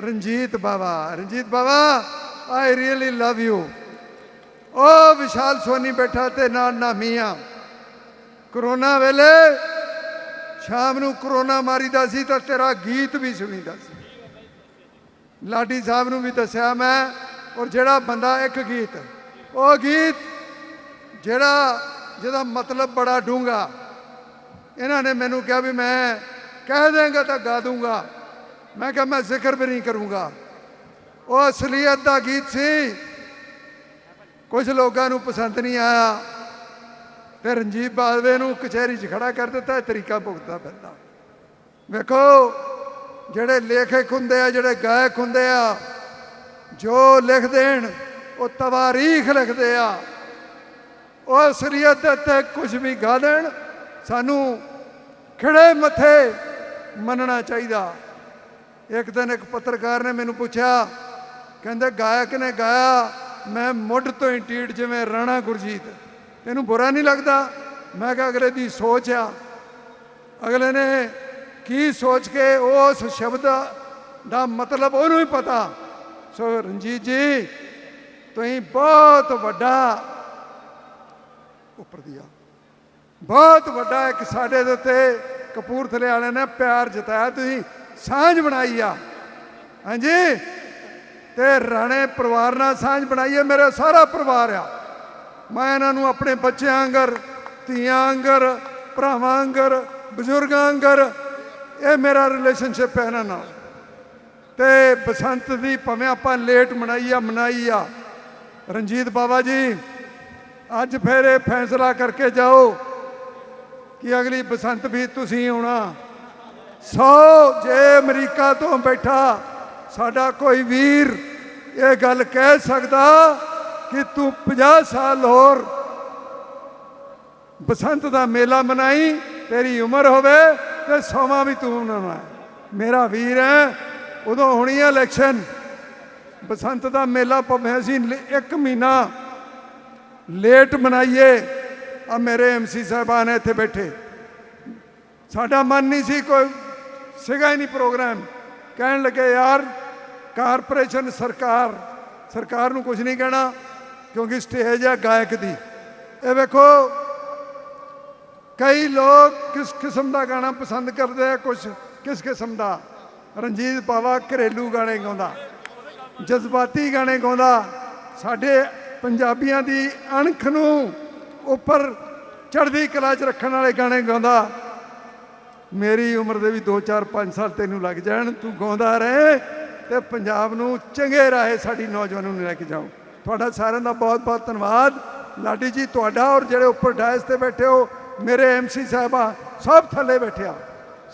Ranjit Bawa Ranjit Bawa I really love you ਉਹ ਵਿਸ਼ਾਲ ਸੋਨੀ ਬੈਠਾ ਤੇ ਨਾਲ ਨਾ ਮੀਆਂ। ਕਰੋਨਾ ਵੇਲੇ ਸ਼ਾਮ ਨੂੰ ਕਰੋਨਾ ਮਾਰੀਦਾ ਸੀ ਤਾਂ ਤੇਰਾ ਗੀਤ ਵੀ ਸੁਣੀਦਾ ਸੀ। ਲਾਡੀ ਸਾਹਿਬ ਨੂੰ ਵੀ ਦੱਸਿਆ ਮੈਂ, ਔਰ ਜਿਹੜਾ ਬੰਦਾ ਇੱਕ ਗੀਤ ਉਹ ਗੀਤ ਜਿਹੜਾ, ਜਿਹਦਾ ਮਤਲਬ ਬੜਾ ਡੂੰਗਾ ਇਹਨਾਂ ਨੇ ਮੈਨੂੰ ਕਿਹਾ ਵੀ ਮੈਂ ਕਹਿ ਦੇਂਗਾ ਤਾਂ ਗਾ ਦੂੰਗਾ। ਮੈਂ ਕਿਹਾ, ਮੈਂ ਜ਼ਿਕਰ ਵੀ ਨਹੀਂ ਕਰੂੰਗਾ। ਉਹ ਅਸਲੀਅਤ ਦਾ ਗੀਤ ਸੀ। ਕੁਝ ਲੋਕਾਂ ਨੂੰ ਪਸੰਦ ਨਹੀਂ ਆਇਆ। ਤੇ ਰਣਜੀਤ ਬਾਜਵੇ ਨੂੰ ਕਚਹਿਰੀ 'ਚ ਖੜਾ ਕਰ ਦਿੱਤਾ, ਇਹ ਤਰੀਕਾ ਭੁਗਤਦਾ ਫਿਰਦਾ। ਵੇਖੋ, ਜਿਹੜੇ ਲੇਖਕ ਹੁੰਦੇ ਆ, ਜਿਹੜੇ ਗਾਇਕ ਹੁੰਦੇ ਆ, ਜੋ ਲਿਖ ਦੇਣ, ਉਹ ਤਵਾਰੀਖ ਲਿਖਦੇ ਆ। ਉਹ ਅਸਲੀਅਤ ਤੇ ਕੁਝ ਵੀ ਗਾ ਦੇਣ, ਸਾਨੂੰ ਖਿੜੇ ਮੱਥੇ ਮੰਨਣਾ ਚਾਹੀਦਾ। ਇੱਕ ਦਿਨ ਇੱਕ ਪੱਤਰਕਾਰ ਨੇ ਮੈਨੂੰ ਪੁੱਛਿਆ, ਕਹਿੰਦੇ ਗਾਇਕ ਨੇ ਗਾਇਆ, ਮੈਂ ਮੁੱਢ ਤੋਂ ਹੀ ਟੀਟ ਜਿਵੇਂ ਰਾਣਾ ਗੁਰਜੀਤ। ਤੈਨੂੰ ਬੁਰਾ ਨਹੀਂ ਲੱਗਦਾ? ਮੈਂ ਕਿਹਾ, ਅਗਲੇ ਦੀ ਸੋਚ ਆ। ਅਗਲੇ ਨੇ ਕੀ ਸੋਚ ਕੇ ਉਸ ਸ਼ਬਦ ਦਾ ਮਤਲਬ ਉਹਨੂੰ ਹੀ ਪਤਾ? ਸੋ ਰਣਜੀਤ ਜੀ, ਤੁਸੀਂ ਬਹੁਤ ਵੱਡਾ ਉੱਪਰ ਦੀ ਆ। ਬਹੁਤ ਵੱਡਾ ਇੱਕ ਸਾਡੇ ਦੇ ਉੱਤੇ ਕਪੂਰਥਲੇ ਵਾਲਿਆਂ ਨੇ ਪਿਆਰ ਜਤਾਇਆ। ਤੁਸੀਂ ਸਾਂਝ ਬਣਾਈ ਆ। ਹਾਂਜੀ? ਤੇ ਰਾਣੇ ਪਰਿਵਾਰ ਨਾਲ ਸਾਂਝ ਬਣਾਈ ਹੈ ਮੇਰਾ ਸਾਰਾ ਪਰਿਵਾਰ ਆ। ਮੈਂ ਇਹਨਾਂ ਨੂੰ ਆਪਣੇ ਬੱਚਿਆਂ ਵਾਂਗਰ ਧੀਆਂ ਵਾਂਗਰ ਭਰਾਵਾਂ ਵਾਂਗਰ ਬਜ਼ੁਰਗਾਂ ਵਾਂਗਰ ਇਹ ਮੇਰਾ ਰਿਲੇਸ਼ਨਸ਼ਿਪ ਹੈ ਇਹਨਾਂ ਨਾਲ। ਤੇ ਬਸੰਤ ਦੀ ਭਾਵੇਂ ਆਪਾਂ ਲੇਟ ਮਨਾਈ ਆ ਮਨਾਈ ਆ। ਰਣਜੀਤ ਬਾਬਾ ਜੀ, ਅੱਜ ਫਿਰ ਇਹ ਫੈਸਲਾ ਕਰਕੇ ਜਾਓ ਕਿ ਅਗਲੀ ਬਸੰਤ ਵੀ ਤੁਸੀਂ ਆਉਣਾ। ਸੋ ਜੇ ਅਮਰੀਕਾ ਤੋਂ ਬੈਠਾ ਸਾਡਾ ਕੋਈ ਵੀਰ ਇਹ ਗੱਲ ਕਹਿ ਸਕਦਾ ਕਿ ਤੂੰ 50 ਸਾਲ ਹੋਰ ਬਸੰਤ ਦਾ ਮੇਲਾ ਮਨਾਈ, ਤੇਰੀ ਉਮਰ ਹੋਵੇ ਤੇ ਸੋਮਾ ਵੀ ਤੂੰ ਮਨਾਉਣਾ ਮੇਰਾ ਵੀਰ ਹੈ, ਉਦੋਂ ਹੋਣੀ ਹੈ ਇਲੈਕਸ਼ਨ ਬਸੰਤ ਦਾ ਮੇਲਾ ਭਾਵੇਂ ਅਸੀਂ ਇੱਕ ਮਹੀਨਾ ਲੇਟ ਮਨਾਈਏ, ਆ ਮੇਰੇ ਐਮਸੀ ਸਾਹਿਬਾਨ ਇੱਥੇ ਬੈਠੇ। ਸਾਡਾ ਮਨ ਨਹੀਂ ਸੀ ਕੋਈ ਸੀਗਾ ਹੀ ਨਹੀਂ ਪ੍ਰੋਗਰਾਮ। ਕਹਿਣ ਲੱਗੇ, ਯਾਰ, ਕਾਰਪੋਰੇਸ਼ਨ ਸਰਕਾਰ ਸਰਕਾਰ ਨੂੰ ਕੁਝ ਨਹੀਂ ਕਹਿਣਾ, ਕਿਉਂਕਿ ਸਟੇਜ ਹੈ ਗਾਇਕ ਦੀ। ਇਹ ਵੇਖੋ, ਕਈ ਲੋਕ ਕਿਸ ਕਿਸਮ ਦਾ ਗਾਣਾ ਪਸੰਦ ਕਰਦੇ ਆ ਕੁਝ ਕਿਸ ਕਿਸਮ ਦਾ? ਰਣਜੀਤ ਬਾਵਾ ਘਰੇਲੂ ਗਾਣੇ ਗਾਉਂਦਾ, ਜਜ਼ਬਾਤੀ ਗਾਣੇ ਗਾਉਂਦਾ। ਸਾਡੇ ਪੰਜਾਬੀਆਂ ਦੀ ਅਣਖ ਨੂੰ ਉੱਪਰ ਚੜ੍ਹਦੀ ਕਲਾ 'ਚ ਰੱਖਣ ਵਾਲੇ ਗਾਣੇ ਗਾਉਂਦਾ। ਮੇਰੀ ਉਮਰ ਦੇ ਵੀ 2 4 5 ਸਾਲ ਤੈਨੂੰ ਲੱਗ ਜਾਣ, ਤੂੰ ਗਾਉਂਦਾ ਰਹੇ ਤੇ ਪੰਜਾਬ ਨੂੰ ਚੰਗੇ ਰਾਹੇ ਸਾਡੀ ਨੌਜਵਾਨਾਂ ਨੂੰ ਲੈ ਕੇ ਜਾਓ। ਤੁਹਾਡਾ ਸਾਰਿਆਂ ਦਾ ਬਹੁਤ ਬਹੁਤ ਧੰਨਵਾਦ। ਲਾਡੀ ਜੀ, ਤੁਹਾਡਾ ਔਰ ਜਿਹੜੇ ਉੱਪਰ ਡਾਇਸ ਤੇ ਬੈਠੇ ਹੋ, ਮੇਰੇ ਐਮਸੀ ਸਾਹਿਬਾ, ਸਭ ਥੱਲੇ ਬੈਠਿਆ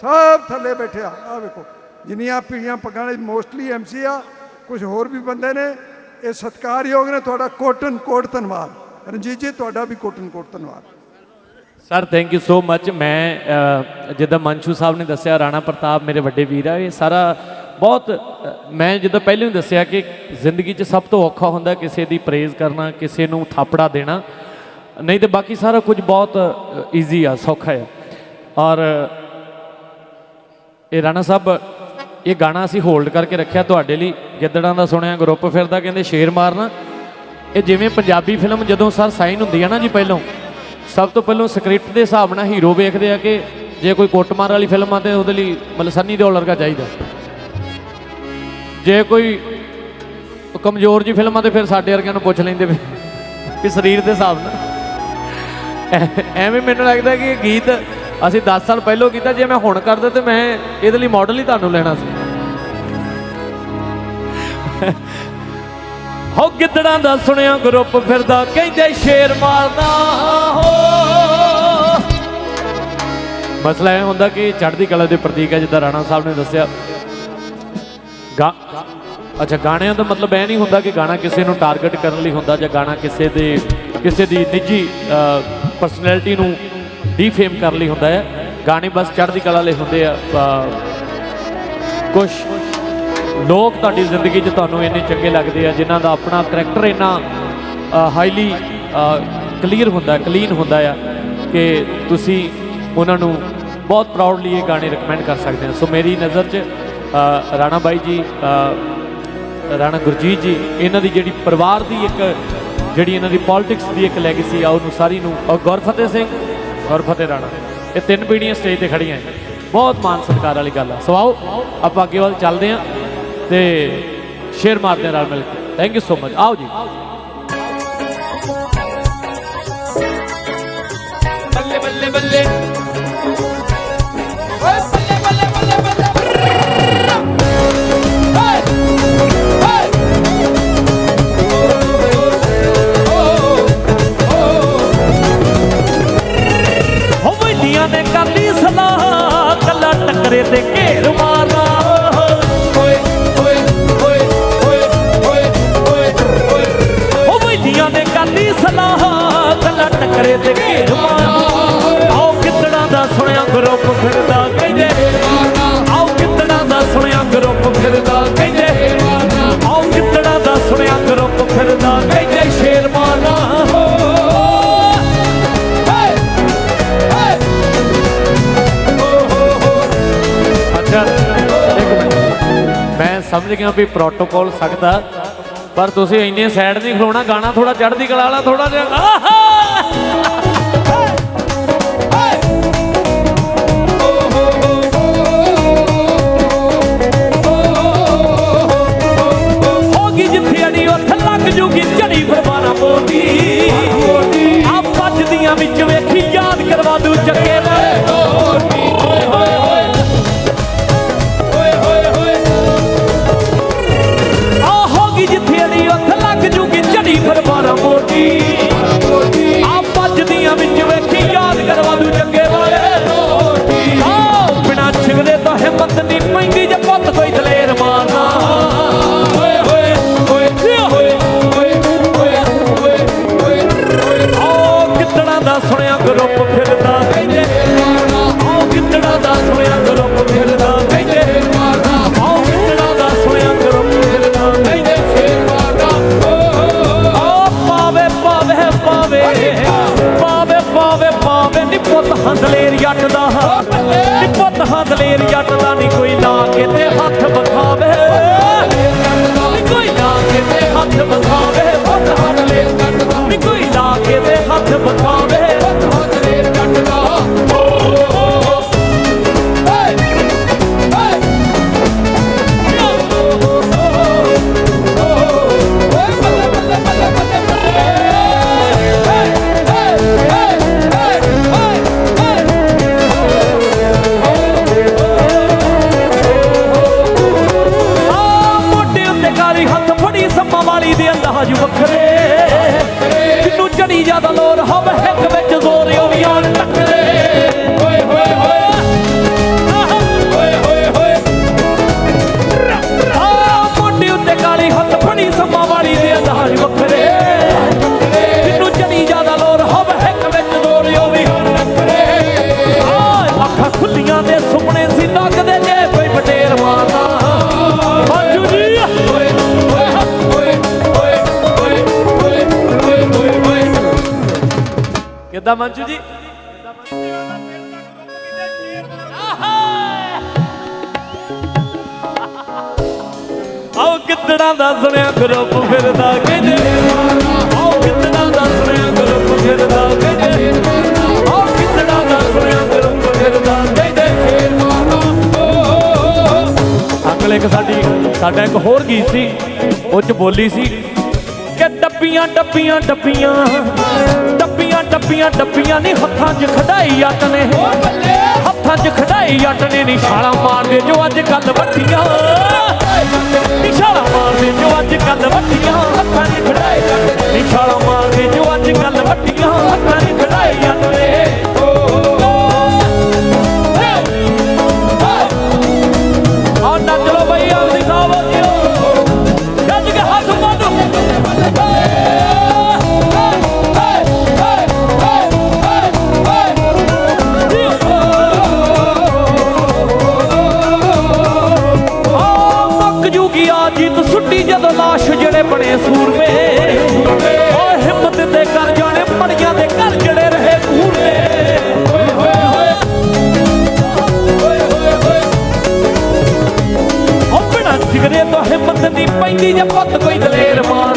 ਸਭ ਥੱਲੇ ਬੈਠਿਆ ਆ। ਵੇਖੋ, ਜਿੰਨੀਆਂ ਪੀੜੀਆਂ ਪੱਗਾਂ ਵਾਲੇ ਮੋਸਟਲੀ ਐਮਸੀ ਆ, ਕੁਝ ਹੋਰ ਵੀ ਬੰਦੇ ਨੇ। ਇਹ ਸਤਿਕਾਰਯੋਗ ਨੇ, ਤੁਹਾਡਾ ਕੋਟਨ ਕੋਟ ਧੰਨਵਾਦ। ਰਣਜੀਤ ਜੀ, ਤੁਹਾਡਾ ਵੀ ਕੋਟਨ ਕੋਟ ਧੰਨਵਾਦ। Sir thank you so much ਮੈਂ ਜਿੱਦਾਂ ਮਨਸ਼ੂ ਸਾਹਿਬ ਨੇ ਦੱਸਿਆ, ਰਾਣਾ ਪ੍ਰਤਾਪ ਮੇਰੇ ਵੱਡੇ ਵੀਰ ਆ, ਇਹ ਸਾਰਾ ਬਹੁਤ ਮੈਂ ਜਿੱਦਾਂ ਪਹਿਲਾਂ ਹੀ ਦੱਸਿਆ ਕਿ ਜ਼ਿੰਦਗੀ 'ਚ ਸਭ ਤੋਂ ਔਖਾ ਹੁੰਦਾ ਕਿਸੇ ਦੀ ਪ੍ਰੇਜ਼ ਕਰਨਾ, ਕਿਸੇ ਨੂੰ ਥਾਪੜਾ ਦੇਣਾ। ਨਹੀਂ ਤੇ ਬਾਕੀ ਸਾਰਾ ਕੁਝ ਬਹੁਤ ਈਜ਼ੀ ਆ, ਸੌਖਾ ਆ। ਔਰ, ਇਹ ਰਾਣਾ ਸਾਹਿਬ, ਇਹ ਗਾਣਾ ਅਸੀਂ ਹੋਲਡ ਕਰਕੇ ਰੱਖਿਆ ਤੁਹਾਡੇ ਲਈ। ਗਿੱਦੜਾਂ ਦਾ ਸੁਣਿਆ, ਗਰੁੱਪ ਫਿਰਦਾ, ਕਹਿੰਦੇ ਸ਼ੇਰ ਮਾਰਨਾ। ਇਹ ਜਿਵੇਂ ਪੰਜਾਬੀ ਫਿਲਮ ਜਦੋਂ ਸਰ ਸਾਈਨ ਹੁੰਦੀ ਆ ਨਾ ਜੀ ਪਹਿਲੋਂ ਸਭ ਤੋਂ ਪਹਿਲਾਂ ਸਕ੍ਰਿਪਟ ਦੇ ਹਿਸਾਬ ਨਾਲ ਹੀਰੋ ਵੇਖਦੇ ਆ ਕਿ ਜੇ ਕੋਈ ਕੁੱਟਮਾਰ ਵਾਲੀ ਫਿਲਮ ਆ ਤੇ ਉਹਦੇ ਲਈ ਮਤਲਬ ਸੰਨੀ ਦਿਓਲ ਵਰਗਾ ਚਾਹੀਦਾ। ਜੇ ਕੋਈ ਕਮਜ਼ੋਰ ਜੀ ਫਿਲਮ ਆ ਤੇ ਫਿਰ ਸਾਡੇ ਵਰਗਿਆਂ ਨੂੰ ਪੁੱਛ ਲੈਂਦੇ ਵੀ ਕਿ ਸਰੀਰ ਦੇ ਹਿਸਾਬ ਨਾਲ। ਐਵੇਂ ਮੈਨੂੰ ਲੱਗਦਾ ਕਿ ਇਹ ਗੀਤ ਅਸੀਂ 10 ਸਾਲ ਪਹਿਲਾਂ ਕੀਤਾ, ਜੇ ਮੈਂ ਹੁਣ ਕਰਦਾ ਤੇ ਮੈਂ ਇਹਦੇ ਲਈ ਮਾਡਲ ਹੀ ਤੁਹਾਨੂੰ ਲੈਣਾ ਸੀ। ਹੋ ਗਿੱਦੜਾਂ ਦਾ ਸੁਣਿਆ ਗਰੁੱਪ ਫਿਰਦਾ, ਕਹਿੰਦੇ ਸ਼ੇਰ ਮਾਰਦਾ ਹੋ। ਮਸਲਾ ਇਹ ਹੁੰਦਾ ਕਿ ਚੜ੍ਹਦੀ ਕਲਾ ਦੇ ਪ੍ਰਤੀਕ ਹੈ ਜਿੱਦਾਂ ਰਾਣਾ ਸਾਹਿਬ ਨੇ ਦੱਸਿਆ। ਗਾ ਅੱਛਾ, ਗਾਣਿਆਂ ਦਾ ਮਤਲਬ ਇਹ ਨਹੀਂ ਹੁੰਦਾ ਕਿ ਗਾਣਾ ਕਿਸੇ ਨੂੰ ਟਾਰਗੇਟ ਕਰਨ ਲਈ ਹੁੰਦਾ ਜਾਂ ਗਾਣਾ ਕਿਸੇ ਦੇ ਕਿਸੇ ਦੀ ਨਿੱਜੀ ਪਰਸਨੈਲਿਟੀ ਨੂੰ ਡੀਫੇਮ ਕਰਨ ਲਈ ਹੁੰਦਾ ਹੈ। ਗਾਣੇ ਬਸ ਚੜ੍ਹਦੀ ਕਲਾ ਲਈ ਹੁੰਦੇ ਆ ਕੁਝ ਲੋਕ ਤੁਹਾਡੀ ਜ਼ਿੰਦਗੀ 'ਚ ਤੁਹਾਨੂੰ ਇੰਨੇ ਚੰਗੇ ਲੱਗਦੇ ਆ, ਜਿਨ੍ਹਾਂ ਦਾ ਆਪਣਾ ਕਰੈਕਟਰ ਇੰਨਾ ਹਾਈਲੀ ਕਲੀਅਰ ਹੁੰਦਾ ਕਲੀਨ ਹੁੰਦਾ ਆ ਕਿ ਤੁਸੀਂ ਉਹਨਾਂ ਨੂੰ ਬਹੁਤ ਪ੍ਰਾਊਡਲੀ ਇਹ ਗਾਣੇ ਰეკਮੈਂਡ ਕਰ ਸਕਦੇ ਹੋ ਸੋ ਮੇਰੀ ਨਜ਼ਰ 'ਚ ਰਾਣਾ ਬਾਈ ਜੀ ਰਾਣਾ ਗੁਰਜੀਤ ਜੀ, ਇਹਨਾਂ ਦੀ ਜਿਹੜੀ ਪਰਿਵਾਰ ਦੀ ਇੱਕ, ਜਿਹੜੀ ਇਹਨਾਂ ਦੀ ਪੋਲਿਟਿਕਸ ਦੀ ਇੱਕ ਲੈਗੇਸੀ ਆ, ਉਹਨੂੰ ਸਾਰੀ ਨੂੰ ਔਰ ਗੁਰਫਤਿਹ ਸਿੰਘ ਗੁਰਫਤਿਹ ਰਾਣਾ, ਇਹ ਤਿੰਨ ਪੀੜ੍ਹੀਆਂ ਸਟੇਜ ਤੇ ਖੜੀਆਂ ਬਹੁਤ ਮਾਣ ਸਤਿਕਾਰ ਵਾਲੀ ਗੱਲ ਆ। ਸੋ ਆਓ, ਆਪਾਂ ਅੱਗੇ ਵੱਲ ਚੱਲਦੇ ਹਾਂ। ਤੇ ਸ਼ੇਰ ਮਾਰਦੇ ਹਾਂ ਨਾਲ ਮਿਲ ਕੇ। ਥੈਂਕ ਯੂ ਸੋ ਮਚ ਆਓ ਜੀ। ਵੱਡੀਆਂ ਸਲਾਹ ਕੱਲਾ ਟੱਕਰੇ ਤੇ ਘੇਰ ਆਓ ਕਿਤੜਾ ਦਾ ਸੁਣਿਆ ਗਰੁੱਪ ਫਿਰਦਾ ਕਹਿੰਦੇ। ਆਓ ਕਿਤੜਾ ਦਾ ਸੁਣਿਆ ਗਰੁੱਪ ਫਿਰਦਾ ਕਹਿੰਦੇ। ਆਓ ਕਿਤੜਾ ਦਾ ਸੁਣਿਆ ਗਰੁੱਪ ਫਿਰਦਾ ਕਹਿੰਦੇ। ਸ਼ੇਰ ਮਾਰਨਾ ਅੱਛਾ ਮੈਂ ਸਮਝ ਗਿਆ ਵੀ ਪ੍ਰੋਟੋਕੋਲ ਸਕਦਾ। ਪਰ ਤੁਸੀਂ ਇੰਨੇ ਸਾਈਡ ਨਹੀਂ ਖਲੋਣਾ ਗਾਣਾ ਥੋੜਾ ਚੜ੍ਹਦੀ ਕਲਾ ਵਾਲਾ ਥੋੜਾ ਜਿਹਾ। ਹੰਦਲੇਰ ਜੱਟ ਦਾ ਨੀ ਕੋਈ ਲਾ ਕੇ ਤੇ ज्यादा लोड हम है ਕਿੱਦਾਂ ਮੰਚੂ ਜੀ? ਆਓ ਕਿੱਦਣਾ ਦਾ ਸੁਣਿਆ ਗਰੁੱਪ ਫਿਰਦਾ ਕਹਿੰਦੇ ਆਓ ਕਿੱਦਣਾ ਦਾ ਸੁਣਿਆ ਗਰੁੱਪ ਫਿਰਦਾ ਕਹਿੰਦੇ ਆਓ ਕਿੱਦਣਾ ਦਾ ਸੁਣਿਆ ਗਰੁੱਪ ਫਿਰਦਾ ਕਹਿੰਦੇ ਅਗਲੇ ਇੱਕ ਸਾਡੀ ਸਾਡਾ ਇੱਕ ਹੋਰ ਗੀਤ ਸੀ, ਉਹ ਚ ਬੋਲੀ ਸੀ ਕਿ ਡੱਬੀਆਂ ਡੱਬੀਆਂ ਡੱਬੀਆਂ ਡੱਬੀਆਂ ਟੱਪੀਆਂ ਟੱਪੀਆਂ ਨਹੀਂ ਹੱਥਾਂ 'ਚ ਖੜਾਈ ਜੱਟ ਨੇ ਹੱਥਾਂ 'ਚ ਖੜਾਈ ਜੱਟ ਨੇ ਨਿਸ਼ਾਨਾ ਮਾਰਦੇ ਜੋ ਅੱਜ ਕੱਲ ਵੱਟੀਆਂ। ਨਿਸ਼ਾਨਾ ਮਾਰਦੇ ਜੋ ਅੱਜ ਕੱਲ ਵੱਟੀਆਂ। ਹੱਥਾਂ 'ਚ ਖੜਾਈ ਜੱਟ ਨੇ ਨਿਸ਼ਾਨਾ ਮਾਰਦੇ ਜੋ ਅੱਜ ਕੱਲ ਵੱਟੀਆਂ। ਹੱਥਾਂ 'ਚ ਖੜਾਈ ਜੱਟ ਨੇ ਸੁੱਟੀ ਜਦੋਂ ਲਾਸ਼ ਜਿਹੜੇ ਬਣੇ ਸੂਰਮੇ ਓ ਹਿੰਮਤ ਤੇ ਕਰ ਜਾਣੇ ਮੜੀਆਂ ਦੇ ਘਰ ਜਿਹੜੇ ਰਹੇ ਪੂਰਨੇ ਓਏ ਬਿਨਾਂ ਹੋਏ ਤੋਂ ਹਿੰਮਤ ਨਹੀਂ ਪੈਂਦੀ ਜੇ ਪੁੱਤ ਕੋਈ ਦਲੇਰ ਮਾਰ।